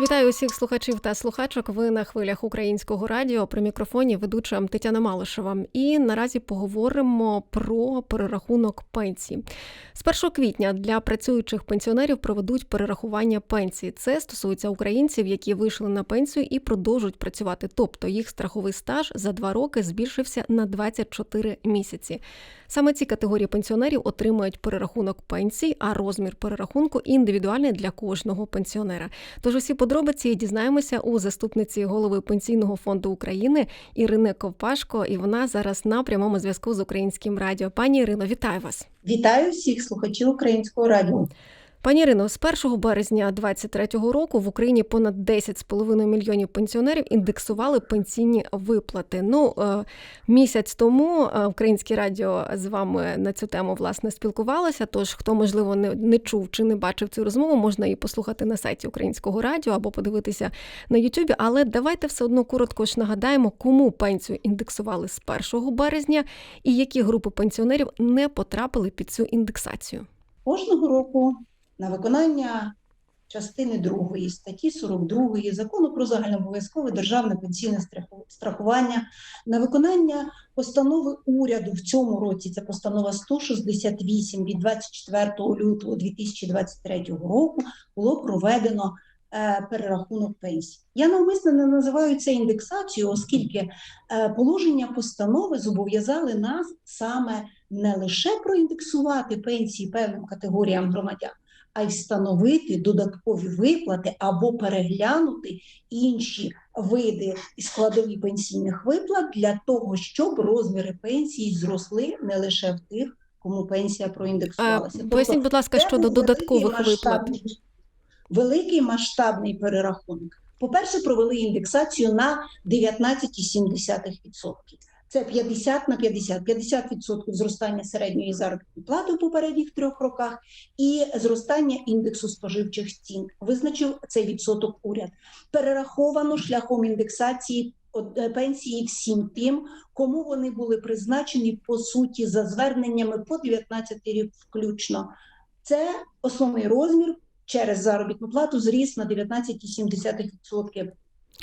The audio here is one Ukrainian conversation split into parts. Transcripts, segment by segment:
Вітаю усіх слухачів та слухачок. Ви на хвилях українського радіо при мікрофоні ведуча Тетяна Малишева. І наразі поговоримо про перерахунок пенсій. З 1 квітня для працюючих пенсіонерів проведуть перерахування пенсій. Це стосується українців, які вийшли на пенсію і продовжують працювати. Тобто їх страховий стаж за два роки збільшився на 24 місяці. Саме ці категорії пенсіонерів отримують перерахунок пенсій, а розмір перерахунку індивідуальний для кожного пенсіонера. Тож усі подробиці дізнаємося у заступниці голови пенсійного фонду України Ірини Ковпашко. І вона зараз на прямому зв'язку з українським радіо. Пані Ірино, вітаю вас. Вітаю всіх слухачів українського радіо. Пані Ірино, з 1 березня 2023 року в Україні понад 10,5 мільйонів пенсіонерів індексували пенсійні виплати. Ну е, місяць тому е, українське радіо з вами на цю тему власне спілкувалося. Тож, хто можливо не, не чув чи не бачив цю розмову, можна її послухати на сайті українського радіо або подивитися на Ютубі. Але давайте все одно коротко ж нагадаємо, кому пенсію індексували з 1 березня і які групи пенсіонерів не потрапили під цю індексацію. Кожного року на виконання частини 2 статті 42 закону про загальнообов'язкове державне пенсійне страхування, на виконання постанови уряду в цьому році, це постанова 168 від 24 лютого 2023 року, було проведено е, перерахунок пенсій. Я навмисно не називаю це індексацією, оскільки е, положення постанови зобов'язали нас саме не лише проіндексувати пенсії певним категоріям громадян, а й встановити додаткові виплати або переглянути інші види і складові пенсійних виплат для того, щоб розміри пенсій зросли не лише в тих, кому пенсія Е, проіндексувалася. Тобто Поясніть, будь ласка, щодо додаткових виплат. Великий масштабний перерахунок. По-перше, провели індексацію на 19,7%. Це 50 на 50. 50% зростання середньої заробітної плати у попередніх трьох роках і зростання індексу споживчих цін. Визначив цей відсоток уряд. Перераховано шляхом індексації е, пенсії всім тим, кому вони були призначені по суті за зверненнями по 19 рік включно. Це основний розмір через заробітну плату зріс на 19,7%.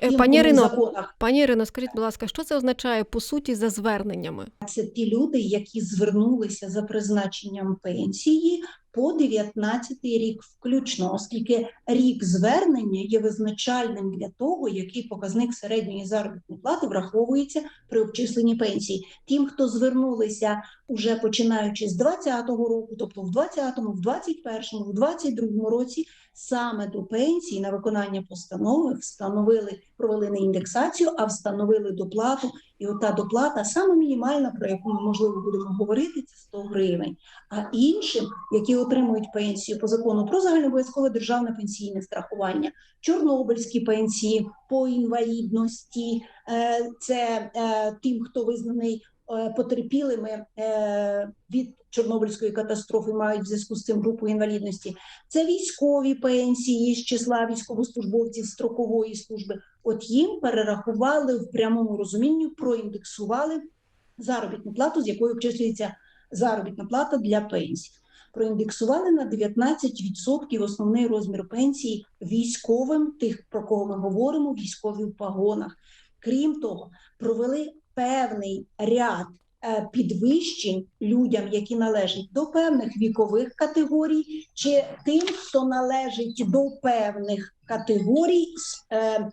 Е, Пані Ірино, пані Ірино, скажіть, будь ласка, що це означає по суті за зверненнями? це ті люди, які звернулися за призначенням пенсії по 19 рік включно, оскільки рік звернення є визначальним для того, який показник середньої заробітної плати враховується при обчисленні пенсії. Тим, хто звернулися уже починаючи з 20-го року, тобто в 20-му, в 21-му, в 22-му році, саме до пенсії на виконання постанови встановили, провели не індексацію, а встановили доплату і ота доплата саме мінімальна, про яку ми можливо будемо говорити, це 100 гривень. А іншим, які отримують пенсію по закону про загальнообов'язкове державне пенсійне страхування, чорнобильські пенсії по інвалідності, е, це е, тим, хто визнаний потерпілими е, від Чорнобильської катастрофи, мають в зв'язку з цим групу інвалідності. Це військові пенсії з числа військовослужбовців строкової служби. От їм перерахували в прямому розумінні, проіндексували заробітну плату, з якою обчислюється заробітна плата для пенсій. Проіндексували на 19% основний розмір пенсії військовим, тих, про кого ми говоримо, військові в погонах. Крім того, провели певний ряд е, підвищень людям, які належать до певних вікових категорій, чи тим, хто належить до певних категорій з е,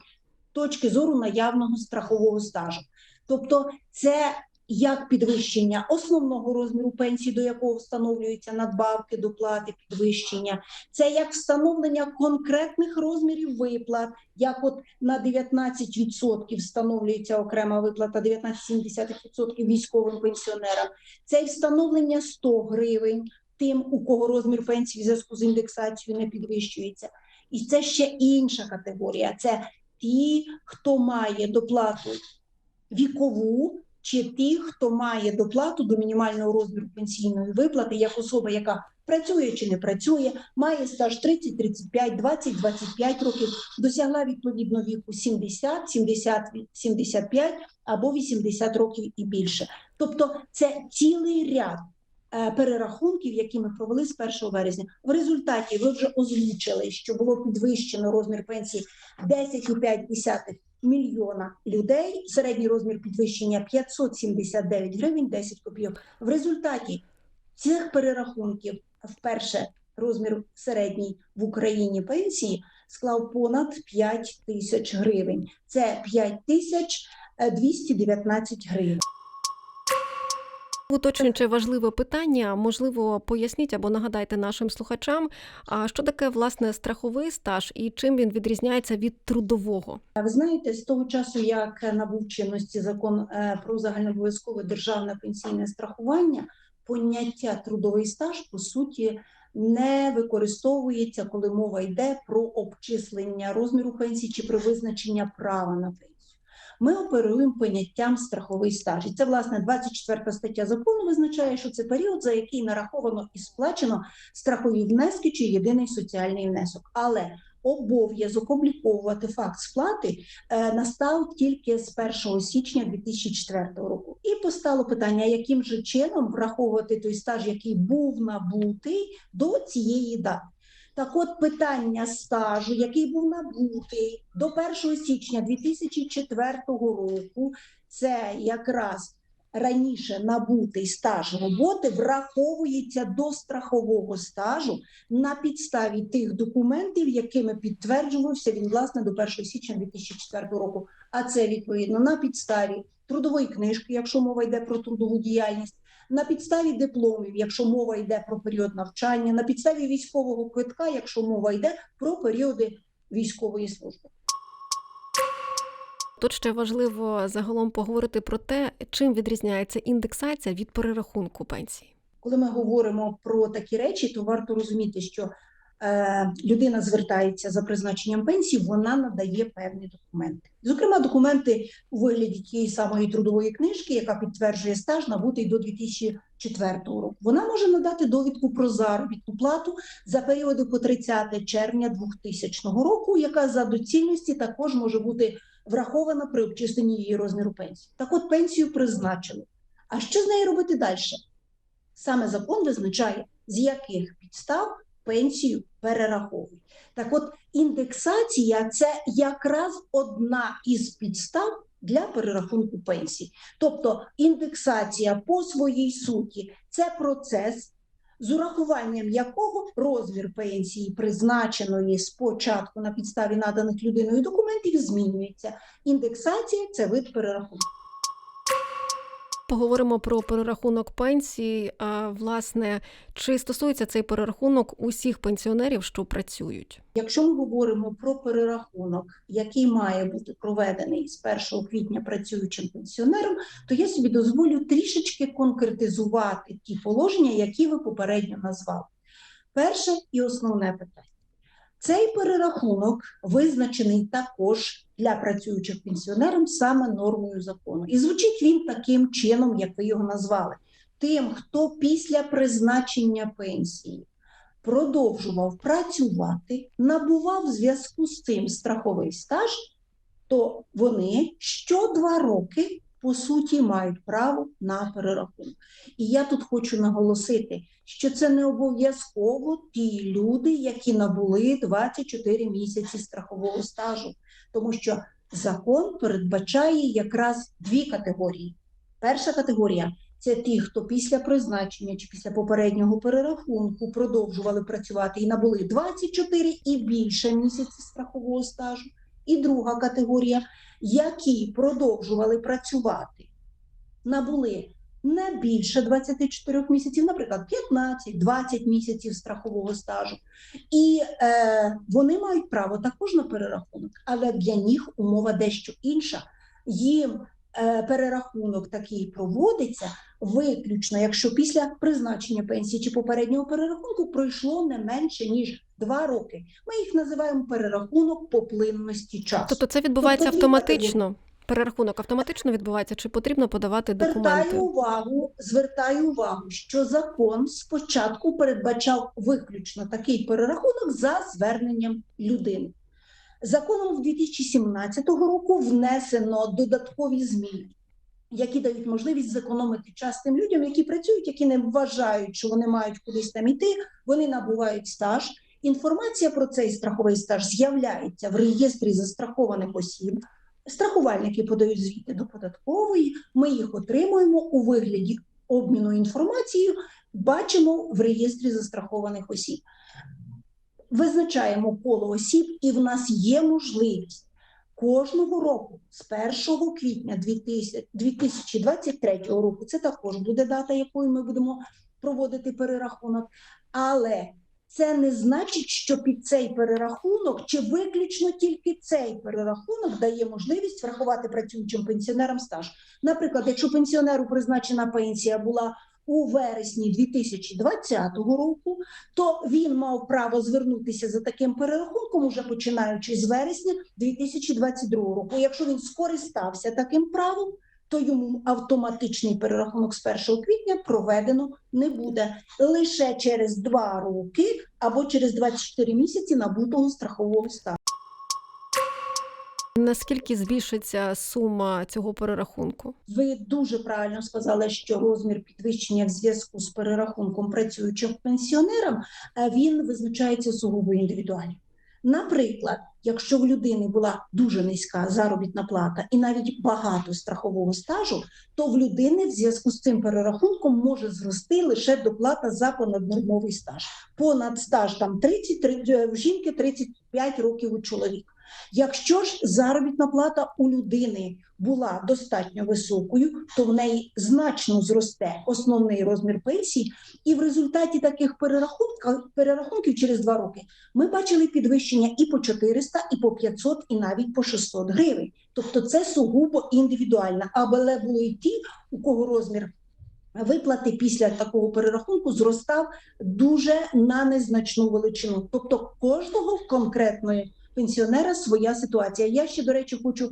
точки зору наявного страхового стажу. Тобто, це як підвищення основного розміру пенсії, до якого встановлюються надбавки, доплати, підвищення, це як встановлення конкретних розмірів виплат, як от на 19% встановлюється окрема виплата 19,7% військовим пенсіонерам, це і встановлення 100 гривень тим, у кого розмір пенсії в зв'язку з індексацією не підвищується. І це ще інша категорія. Це ті, хто має доплату вікову, чи ті, хто має доплату до мінімального розміру пенсійної виплати, як особа, яка працює чи не працює, має стаж 30, 35, 20, 25 років, досягла відповідно віку 70, 70, 75 або 80 років і більше. Тобто це цілий ряд е, перерахунків, які ми провели з 1 березня. В результаті ви вже озвучили, що було підвищено розмір пенсії 10,5 мільйона людей. Середній розмір підвищення 579 гривень 10 копійок. В результаті цих перерахунків вперше розмір середній в Україні пенсії склав понад 5 тисяч гривень. Це 5 тисяч е, 219 гривень. Уточнюючи важливе питання, можливо, поясніть або нагадайте нашим слухачам, а що таке власне страховий стаж і чим він відрізняється від трудового? Ви знаєте, з того часу, як набув чинності закон е, про загальнообов'язкове державне пенсійне страхування, поняття трудовий стаж по суті не використовується, коли мова йде про обчислення розміру пенсії чи про визначення права на пенсію. Ми оперуємо поняттям страховий стаж. І це, власне, 24 стаття закону визначає, що це період, за який нараховано і сплачено страхові внески чи єдиний соціальний внесок. Але обов'язок обліковувати факт сплати е, настав тільки з 1 січня 2004 року. І постало питання, яким же чином враховувати той стаж, який був набутий до цієї дати. Так от питання стажу, який був набутий до 1 січня 2004 року, це якраз раніше набутий стаж роботи враховується до страхового стажу на підставі тих документів, якими підтверджувався він власне до 1 січня 2004 року. А це відповідно на підставі трудової книжки, якщо мова йде про трудову діяльність, на підставі дипломів, якщо мова йде про період навчання, на підставі військового квитка, якщо мова йде про періоди військової служби. Тут ще важливо загалом поговорити про те, чим відрізняється індексація від перерахунку пенсії. Коли ми говоримо про такі речі, то варто розуміти, що людина звертається за призначенням пенсії, вона надає певні документи. Зокрема, документи у вигляді тієї самої трудової книжки, яка підтверджує стаж, набутий до 2004 року. Вона може надати довідку про заробітну плату за періоди по 30 червня 2000 року, яка за доцільності також може бути врахована при обчисленні її розміру пенсії. Так от пенсію призначили. А що з нею робити далі? Саме закон визначає, з яких підстав пенсію перераховують. Так от індексація це якраз одна із підстав для перерахунку пенсій. Тобто індексація по своїй суті це процес, з урахуванням якого розмір пенсії, призначеної спочатку на підставі наданих людиною документів, змінюється. Індексація це вид перерахунку. Поговоримо про перерахунок пенсії. А власне, чи стосується цей перерахунок усіх пенсіонерів, що працюють? Якщо ми говоримо про перерахунок, який має бути проведений з 1 квітня працюючим пенсіонером, то я собі дозволю трішечки конкретизувати ті положення, які ви попередньо назвали. Перше і основне питання. Цей перерахунок визначений також для працюючих пенсіонерів саме нормою закону. І звучить він таким чином, як ви його назвали. Тим, хто після призначення пенсії продовжував працювати, набував в зв'язку з цим страховий стаж, то вони що два роки по суті мають право на перерахунок. І я тут хочу наголосити, що це не обов'язково ті люди, які набули 24 місяці страхового стажу, тому що закон передбачає якраз дві категорії. Перша категорія це ті, хто після призначення чи після попереднього перерахунку продовжували працювати і набули 24 і більше місяців страхового стажу. І друга категорія, які продовжували працювати, набули не більше 24 місяців, наприклад, 15-20 місяців страхового стажу. І е, вони мають право також на перерахунок, але для них умова дещо інша. Їм е, перерахунок такий проводиться виключно, якщо після призначення пенсії чи попереднього перерахунку пройшло не менше ніж два роки. Ми їх називаємо перерахунок по плинності часу. Тобто це відбувається Тобто автоматично. Перерахунок автоматично відбувається, чи потрібно подавати документи? Звертаю увагу, звертаю увагу, що закон спочатку передбачав виключно такий перерахунок за зверненням людини. Законом з 2017 року внесено додаткові зміни. які дають можливість зекономити час тим людям, які працюють, які не вважають, що вони мають кудись там іти, вони набувають стаж. Інформація про цей страховий стаж з'являється в реєстрі застрахованих осіб. Страхувальники подають звіти до податкової. Ми їх отримуємо у вигляді обміну інформацією. Бачимо в реєстрі застрахованих осіб. Визначаємо коло осіб, і в нас є можливість кожного року з 1 квітня 2000 2023 року. Це також буде дата, якою ми будемо проводити перерахунок. Але це не значить, що під цей перерахунок чи виключно тільки цей перерахунок дає можливість врахувати працюючим пенсіонерам стаж. Наприклад, якщо пенсіонеру призначена пенсія була у вересні 2020 року, то він мав право звернутися за таким перерахунком, уже починаючи з вересня 2022 року. Якщо він скористався таким правом, то йому автоматичний перерахунок з 1 квітня проведено не буде лише через два роки або через 24 місяці набутого страхового стажу. Наскільки збільшиться сума цього перерахунку? Ви дуже правильно сказали, що розмір підвищення в зв'язку з перерахунком працюючим пенсіонерам е, він визначається сугубо індивідуально. Наприклад, якщо в людини була дуже низька заробітна плата і навіть багато страхового стажу, то в людини в зв'язку з цим перерахунком може зрости лише доплата за понаднормовий стаж. Понад стаж там 30, три- в жінки 35 років у чоловіка. Якщо ж заробітна плата у людини була достатньо високою, то в неї значно зросте основний розмір пенсії, і в результаті таких перерахунків, перерахунків через два роки ми бачили підвищення і по 400, і по 500, і навіть по 600 гривень. Тобто це сугубо індивідуально. Але були й ті, у кого розмір виплати після такого перерахунку зростав дуже на незначну величину. Тобто кожного конкретної пенсіонера своя ситуація. Я ще, до речі, хочу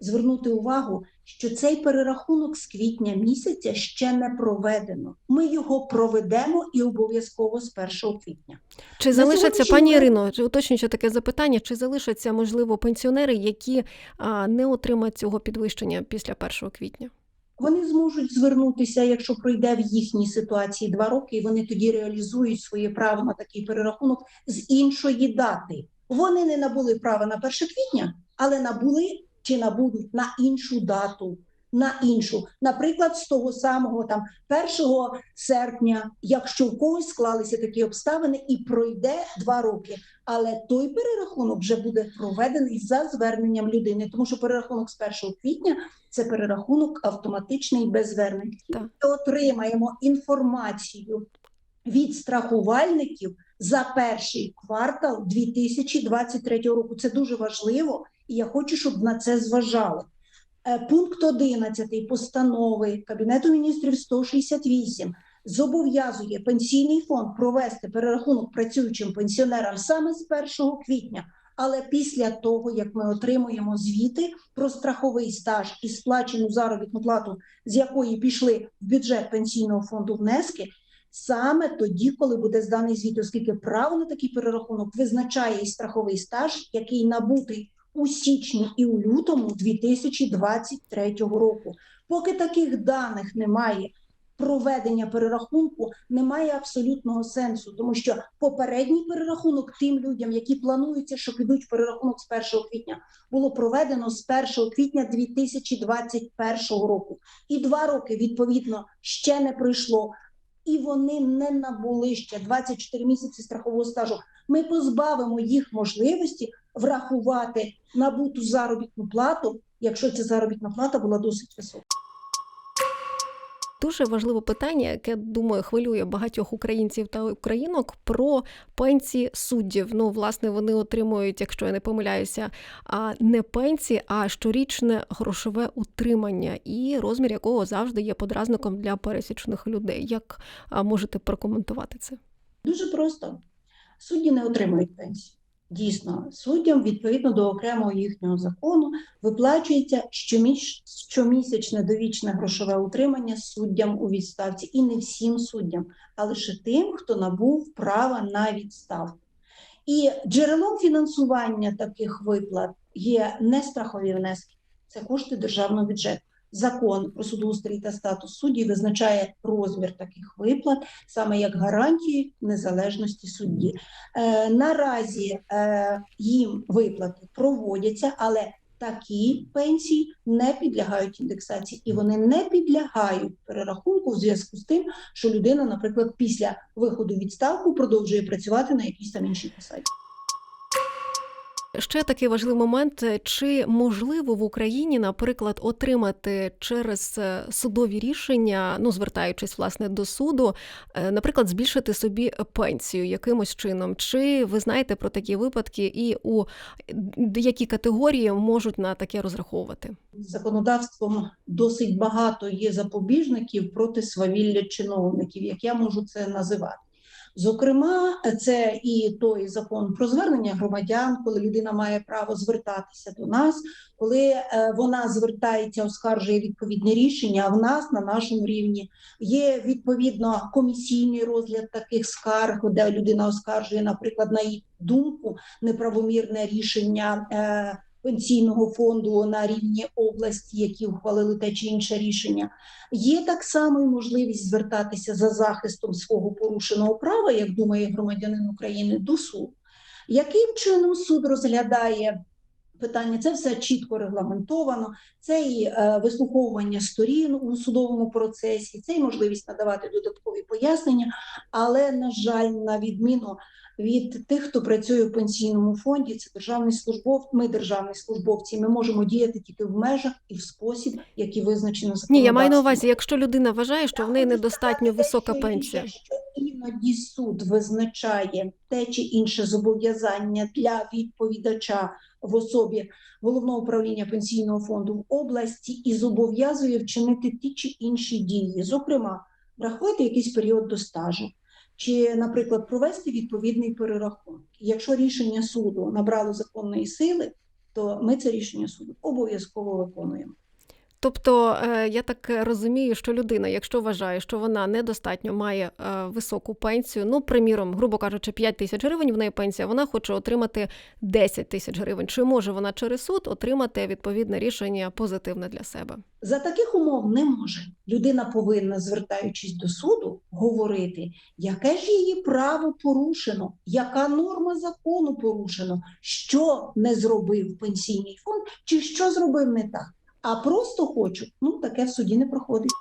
звернути увагу, що цей перерахунок з квітня місяця ще не проведено. Ми його проведемо і обов'язково з 1 квітня. Чи залишаться, пані Ірино, чи уточнюючи таке запитання, чи залишаться, можливо, пенсіонери, які а, не отримають цього підвищення після 1 квітня? Вони зможуть звернутися, якщо пройде в їхній ситуації два роки, і вони тоді реалізують своє право на такий перерахунок з іншої дати. Вони не набули права на 1 квітня, але набули чи набудуть на іншу дату. На іншу, наприклад, з того самого там 1 серпня, якщо в когось склалися такі обставини, і пройде два роки, але той перерахунок вже буде проведений за зверненням людини, тому що перерахунок з 1 квітня це перерахунок автоматичний без звернень. Ми отримаємо інформацію від страхувальників за перший квартал 2023 року. Це дуже важливо, і я хочу, щоб на це зважали. Е, Пункт 11 постанови Кабінету міністрів 168 зобов'язує пенсійний фонд провести перерахунок працюючим пенсіонерам саме з 1 квітня. Але після того, як ми отримуємо звіти про страховий стаж і сплачену заробітну плату, з якої пішли в бюджет пенсійного фонду внески, саме тоді, коли буде зданий звіт, оскільки право на такий перерахунок визначає і страховий стаж, який набутий у січні і у лютому 2023 року. Поки таких даних немає, проведення перерахунку немає абсолютного сенсу, тому що попередній перерахунок тим людям, які плануються, що підуть перерахунок з 1 квітня, було проведено з 1 квітня 2021 року. І два роки, відповідно, ще не пройшло. І вони не набули ще 24 місяці страхового стажу. Ми позбавимо їх можливості врахувати набуту заробітну плату, якщо ця заробітна плата була досить висока. Дуже важливе питання, яке думаю хвилює багатьох українців та українок про пенсії суддів. Ну, власне, вони отримують, якщо я не помиляюся, не пенсії, а щорічне грошове утримання, і розмір якого завжди є подразником для пересічних людей. Як можете прокоментувати це? Дуже просто. Судді не отримують пенсію. Дійсно, суддям відповідно до окремого їхнього закону виплачується щомісячне довічне грошове утримання суддям у відставці, і не всім суддям, а лише тим, хто набув права на відставку. І джерелом фінансування таких виплат є не страхові внески, це кошти державного бюджету. Закон про судоустрій та статус суддів визначає розмір таких виплат саме як гарантії незалежності судді. Е, наразі е, їм виплати проводяться, але такі пенсії не підлягають індексації, і вони не підлягають перерахунку в зв'язку з тим, що людина, наприклад, після виходу відставку продовжує працювати на якійсь там іншій посаді. Ще такий важливий момент: чи можливо в Україні, наприклад, отримати через е, судові рішення, ну звертаючись власне до суду, е, наприклад, збільшити собі пенсію якимось чином? Чи ви знаєте про такі випадки, і у які категорії можуть на таке розраховувати? Законодавством досить багато є запобіжників проти свавілля чиновників, як я можу це називати. Зокрема, це і той закон про звернення громадян, коли людина має право звертатися до нас, коли е, вона звертається, оскаржує відповідне рішення. А в нас на нашому рівні є відповідно комісійний розгляд таких скарг, де людина оскаржує, наприклад, на її думку неправомірне рішення. Пенсійного фонду на рівні області, які ухвалили те чи інше рішення, є так само і можливість звертатися за захистом свого порушеного права, як думає громадянин України, до суду. Яким чином суд розглядає питання? Це все чітко регламентовано. Це і е, вислуховування сторін у судовому процесі, це і можливість надавати додаткові пояснення. Але, на жаль, на відміну від тих, хто працює в пенсійному фонді, це державний службов. Ми державні службовці. Ми можемо діяти тільки в межах і в спосіб, які визначено законодавством. Ні, я маю на увазі, якщо людина вважає, що в неї недостатньо висока Що пенсія. Якщо іноді суд визначає те чи інше зобов'язання для відповідача в особі головного управління пенсійного фонду в області і зобов'язує вчинити ті чи інші дії, зокрема, врахувати якийсь період до стажу. Чи, наприклад, провести відповідний перерахунок. Якщо рішення суду набрало законної сили, то ми це рішення суду обов'язково виконуємо. Тобто е, я так розумію, що людина, якщо вважає, що вона недостатньо має е, високу пенсію, ну приміром, грубо кажучи, 5 тисяч гривень в неї пенсія, вона хоче отримати 10 тисяч гривень. Чи може вона через суд отримати відповідне рішення позитивне для себе? За таких умов не може. Людина повинна, звертаючись до суду, говорити, яке ж її право порушено, яка норма закону порушено, що не зробив пенсійний фонд, чи що зробив не так. А просто хочу, ну таке в суді не проходить.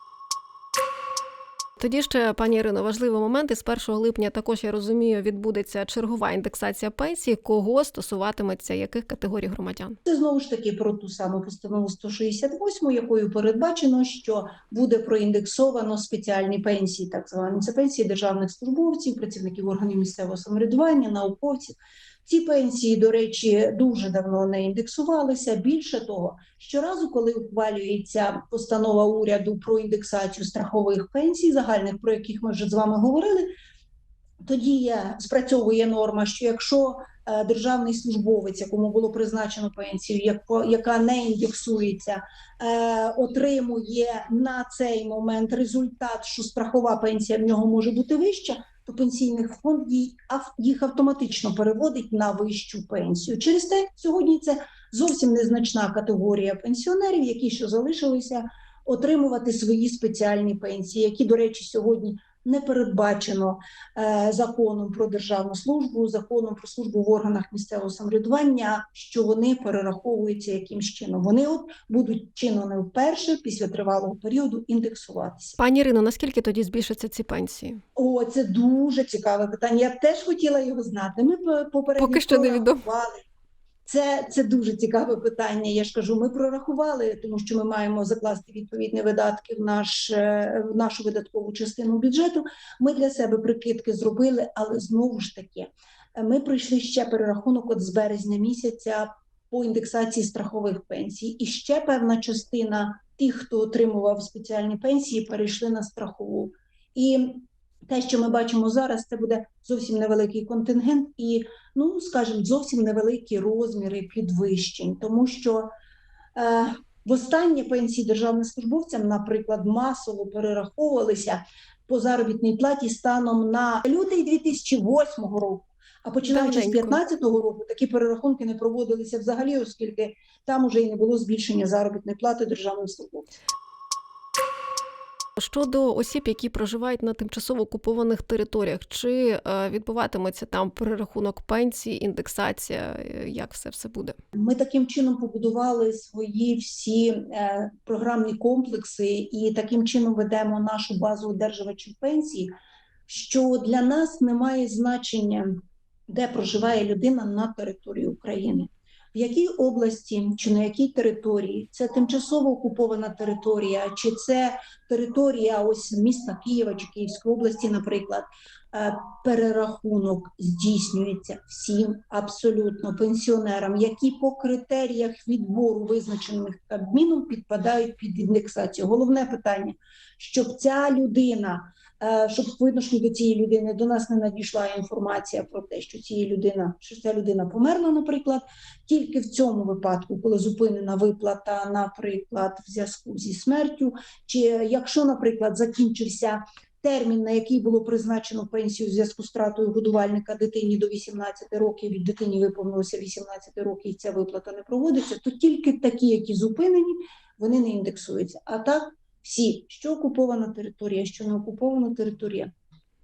Тоді ще, пані Ірино, важливий момент. Із 1 липня також я розумію, відбудеться чергова індексація пенсії. Кого стосуватиметься яких категорій громадян? Це знову ж таки про ту саму постанову 168, якою передбачено, що буде проіндексовано спеціальні пенсії, так звані це пенсії державних службовців, працівників органів місцевого самоврядування, науковців. Ці пенсії, до речі, дуже давно не індексувалися. Більше того, щоразу, коли ухвалюється постанова уряду про індексацію страхових пенсій, загальних про яких ми вже з вами говорили, тоді спрацьовує норма, що якщо е, державний службовець, якому було призначено пенсію, яка не індексується, е, отримує на цей момент результат, що страхова пенсія в нього може бути вища, то пенсійний фонд їх автоматично переводить на вищу пенсію. Через те сьогодні це зовсім незначна категорія пенсіонерів, які ще залишилися отримувати свої спеціальні пенсії, які, до речі, сьогодні не передбачено е, законом про державну службу, законом про службу в органах місцевого самоврядування, що вони перераховуються якимсь чином. Вони от будуть чином не вперше після тривалого періоду індексуватися. Пані Ірино, наскільки тоді збільшаться ці пенсії? О, це дуже цікаве питання. Я теж хотіла його знати. Ми попередньо Поки що невідомо. прорахували. Це, це дуже цікаве питання. Я ж кажу, ми прорахували, тому що ми маємо закласти відповідні видатки в наш е, в нашу видаткову частину бюджету. Ми для себе прикидки зробили, але знову ж таки, ми пройшли ще перерахунок от з березня місяця по індексації страхових пенсій, і ще певна частина тих, хто отримував спеціальні пенсії, перейшли на страхову. І те, що ми бачимо зараз, це буде зовсім невеликий контингент і, ну скажімо, зовсім невеликі розміри підвищень, тому що е, востаннє пенсії державним службовцям, наприклад, масово перераховувалися по заробітній платі станом на лютий 2008 року. А починаючи з Давненько. 2015 року такі перерахунки не проводилися взагалі, оскільки там уже і не було збільшення заробітної плати державним службовцям. Щодо осіб, які проживають на тимчасово окупованих територіях, чи е, відбуватиметься там перерахунок пенсій, індексація, е, як все все буде? Ми таким чином побудували свої всі е, програмні комплекси і таким чином ведемо нашу базу одержувачів пенсії, що для нас немає значення, де проживає людина на території України. В якій області чи на якій території це тимчасово окупована територія, чи це територія ось міста Києва чи Київської області, наприклад, Е, перерахунок здійснюється всім абсолютно пенсіонерам, які по критеріях відбору, визначених Кабміном, підпадають під індексацію. Головне питання, щоб ця людина, щоб видно, що до цієї людини до нас не надійшла інформація про те, що цієї людина, що ця людина померла, наприклад, тільки в цьому випадку, коли зупинена виплата, наприклад, в зв'язку зі смертю, чи якщо, наприклад, закінчився термін, на який було призначено пенсію в зв'язку з втратою годувальника дитині до 18 років, від дитині виповнилося 18 років, і ця виплата не проводиться, то тільки такі, які зупинені, вони не індексуються. А так, всі, що окупована територія, що не окупована територія,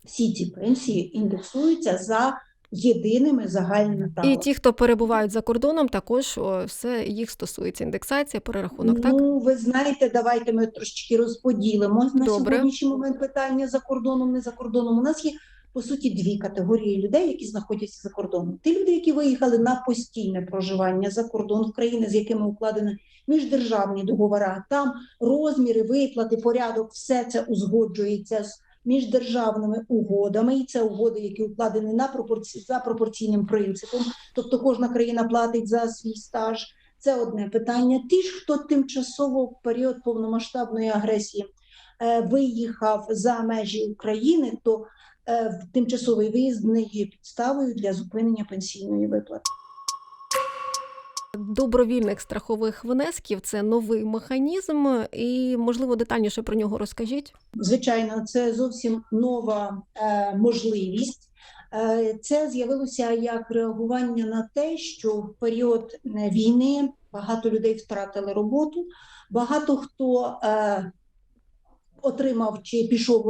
всі ці пенсії індексуються за єдиними загальними правилами. І ті, хто перебувають за кордоном, також о, все їх стосується індексація, перерахунок. Так Ну, ви знаєте, давайте ми трошечки розподілимо на Добре. сьогоднішній момент питання за кордоном, не за кордоном. У нас є по суті дві категорії людей, які знаходяться за кордоном. Ті люди, які виїхали на постійне проживання за кордон України, з якими укладені міждержавні договори. Там розміри, виплати, порядок, все це узгоджується з міждержавними угодами, і це угоди, які укладені на пропорці... за пропорційним принципом. Тобто кожна країна платить за свій стаж. Це одне питання. Ті ж, хто тимчасово в період повномасштабної агресії е, виїхав за межі України, то е, тимчасовий виїзд не є підставою для зупинення пенсійної виплати. Добровільних страхових внесків це новий механізм, і можливо детальніше про нього розкажіть. Звичайно, це зовсім нова е, можливість. Е, Це з'явилося як реагування на те, що в період е, війни багато людей втратили роботу, багато хто е, отримав чи пішов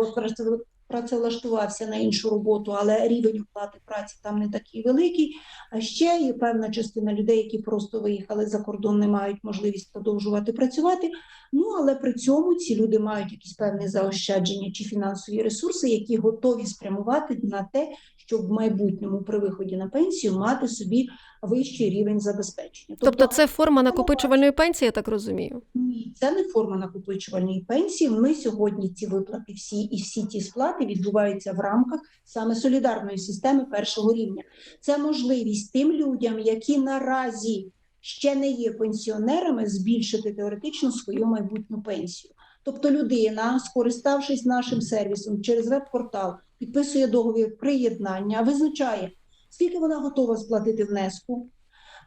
працевлаштувався на іншу роботу, але рівень оплати праці там не такий великий. А ще є певна частина людей, які просто виїхали за кордон, не мають можливість продовжувати працювати. Ну але при цьому ці люди мають якісь певні заощадження чи фінансові ресурси, які готові спрямувати на те, щоб в майбутньому при виході на пенсію мати собі вищий рівень забезпечення. Тобто, це форма накопичувальної пенсії, я так розумію. ні, це не форма накопичувальної пенсії. Ми сьогодні ці виплати всі і всі ті сплати відбуваються в рамках саме солідарної системи першого рівня. Це можливість тим людям, які наразі ще не є пенсіонерами, збільшити теоретично свою майбутню пенсію. Тобто людина, скориставшись нашим сервісом через веб-портал, підписує договір приєднання, визначає, скільки вона готова сплатити внеску,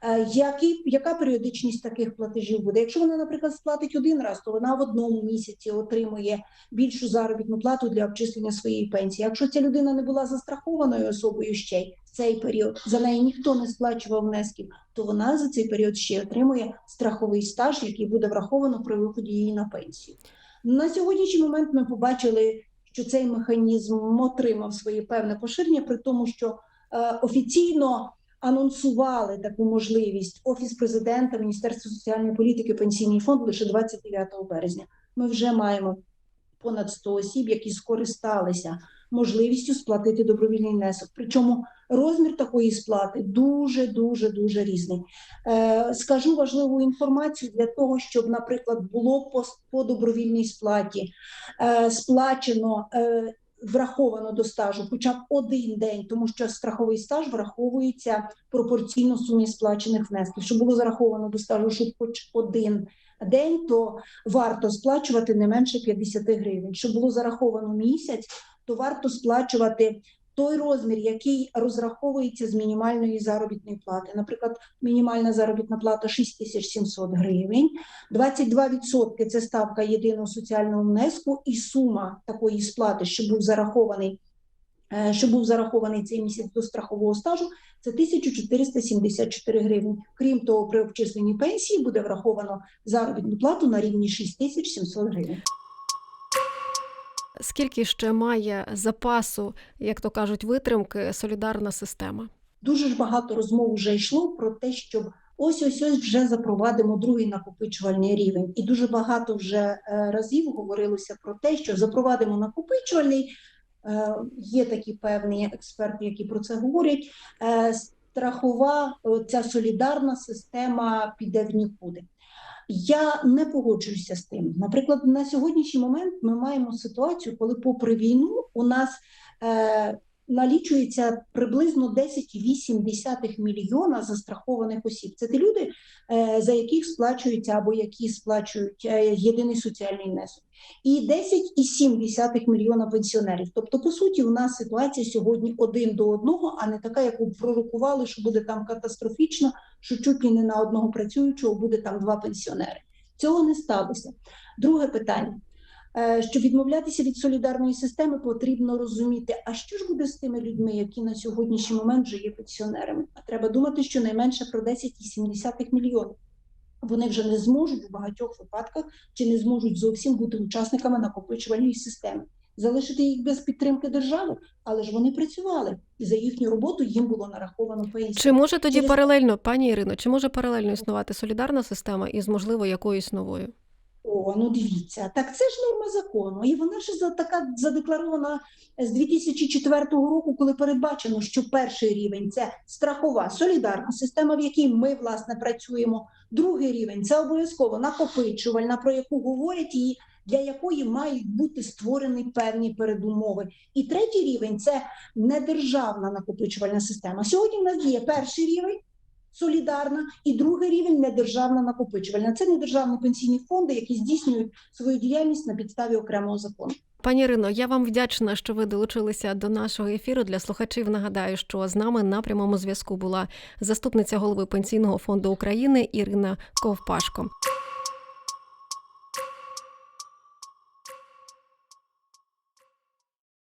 Е, Які, яка періодичність таких платежів буде? Якщо вона, наприклад, сплатить один раз, то вона в одному місяці отримує більшу заробітну плату для обчислення своєї пенсії. Якщо ця людина не була застрахованою особою ще й в цей період, за неї ніхто не сплачував внесків, то вона за цей період ще отримує страховий стаж, який буде враховано при виході її на пенсію. На сьогоднішній момент ми побачили, що цей механізм отримав своє певне поширення, при тому, що е, офіційно анонсували таку можливість Офіс президента, Міністерство соціальної політики, Пенсійний фонд лише 29 березня. Ми вже маємо понад 100 осіб, які скористалися можливістю сплатити добровільний внесок. Причому розмір такої сплати дуже дуже дуже різний. Е, скажу важливу інформацію для того, щоб, наприклад, було по, по добровільній сплаті е, сплачено. Е, Враховано до стажу хоча б один день, тому що страховий стаж враховується пропорційно сумі сплачених внесків. Щоб було зараховано до стажу, щоб хоч один день, то варто сплачувати не менше 50 гривень. Щоб було зараховано місяць, то варто сплачувати той розмір, який розраховується з мінімальної заробітної плати. Наприклад, мінімальна заробітна плата 6700 гривень, 22% – це ставка єдиного соціального внеску, і сума такої сплати, що був зарахований. е, Що був зарахований цей місяць до страхового стажу, це 1474 гривні. Крім того, при обчисленні пенсії буде враховано заробітну плату на рівні 6700 гривень. Скільки ще має запасу, як то кажуть, витримки солідарна система? Дуже ж багато розмов вже йшло про те, щоб ось ось ось вже запровадимо другий накопичувальний рівень. І дуже багато вже е, разів говорилося про те, що запровадимо накопичувальний. Е, Є такі певні експерти, які про це говорять. Е, Страхова ця солідарна система піде в нікуди. Я не погоджуюся з тим. Наприклад, на сьогоднішній момент ми маємо ситуацію, коли, попри війну, у нас е, налічується приблизно 10,8 мільйона застрахованих осіб. Це ті люди, е, за яких сплачуються або які сплачують е, єдиний соціальний внесок, і 10,7 мільйона пенсіонерів. Тобто, по суті, у нас ситуація сьогодні один до одного, а не така, яку пророкували, що буде там катастрофічно, що чуть ли не на одного працюючого буде там два пенсіонери. Цього не сталося. Друге питання. Е, Щоб відмовлятися від солідарної системи, потрібно розуміти, а що ж буде з тими людьми, які на сьогоднішній момент вже є пенсіонерами. А треба думати, що найменше про 10,7 мільйонів. Вони вже не зможуть в багатьох випадках чи не зможуть зовсім бути учасниками накопичувальної системи. Залишити їх без підтримки держави, але ж вони працювали, і за їхню роботу їм було нараховано пенсію. Чи може тоді Через- паралельно, пані Ірино, чи може паралельно існувати солідарна система із, можливо, якоюсь новою? О, ну дивіться, так це ж норма закону, і вона ж за така задекларована з 2004 року, коли передбачено, що перший рівень це страхова солідарна система, в якій ми власне працюємо. Другий рівень це обов'язково накопичувальна, про яку говорять і для якої мають бути створені певні передумови. І третій рівень це недержавна накопичувальна система. Сьогодні в нас є перший рівень. Солідарна і другий рівень недержавна накопичувальна. Це недержавні пенсійні фонди, які здійснюють свою діяльність на підставі окремого закону. Пані Ірино, я вам вдячна, що ви долучилися до нашого ефіру. Для слухачів нагадаю, що з нами на прямому зв'язку була заступниця голови пенсійного фонду України Ірина Ковпашко.